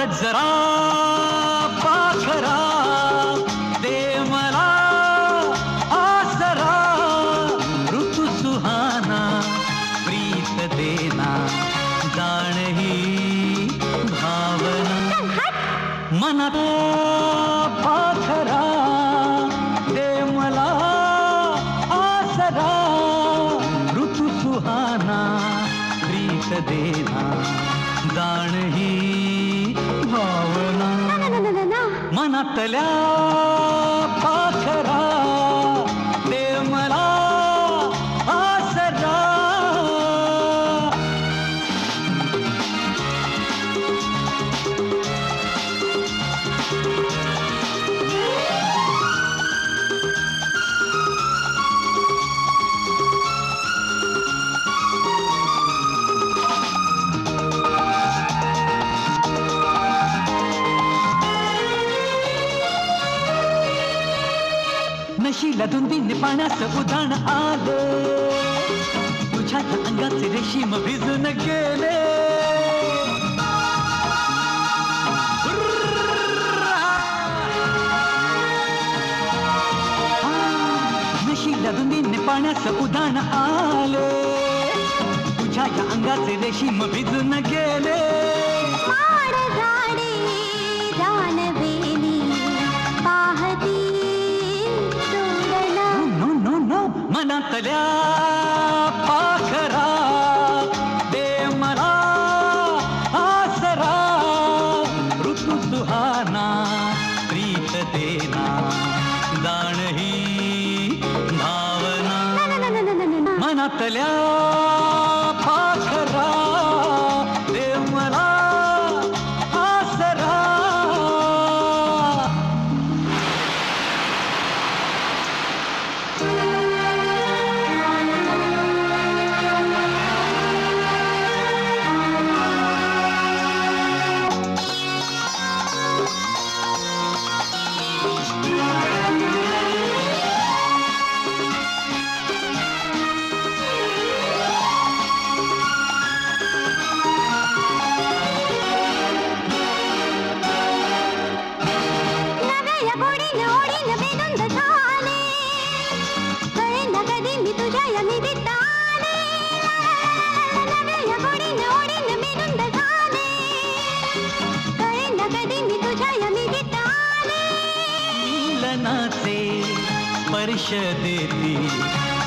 जरा, पाखरा, दे मला आसरा ऋतू सुहाना, प्रीत देना, जाण ही भावना। मनात पाखरा, दे मला आसरा ऋतू सुहाना, प्रीत देना, जाण ही मनातल्या नशीला धुंदीने पाण्याचं उदाण आलं. तुझ्या अंगाचे रेशीम भिजून गेले. नशीला धुंदीने पाण्याचं उदाण आले. तुझ्या या अंगाचे रेशीम भिजून गेले. झाडे रानवेली पाखरा मला आसरा ऋतू सुहाना प्रीत देना जाण ही भावना मनातल्या निमित्ताने परिषद देती।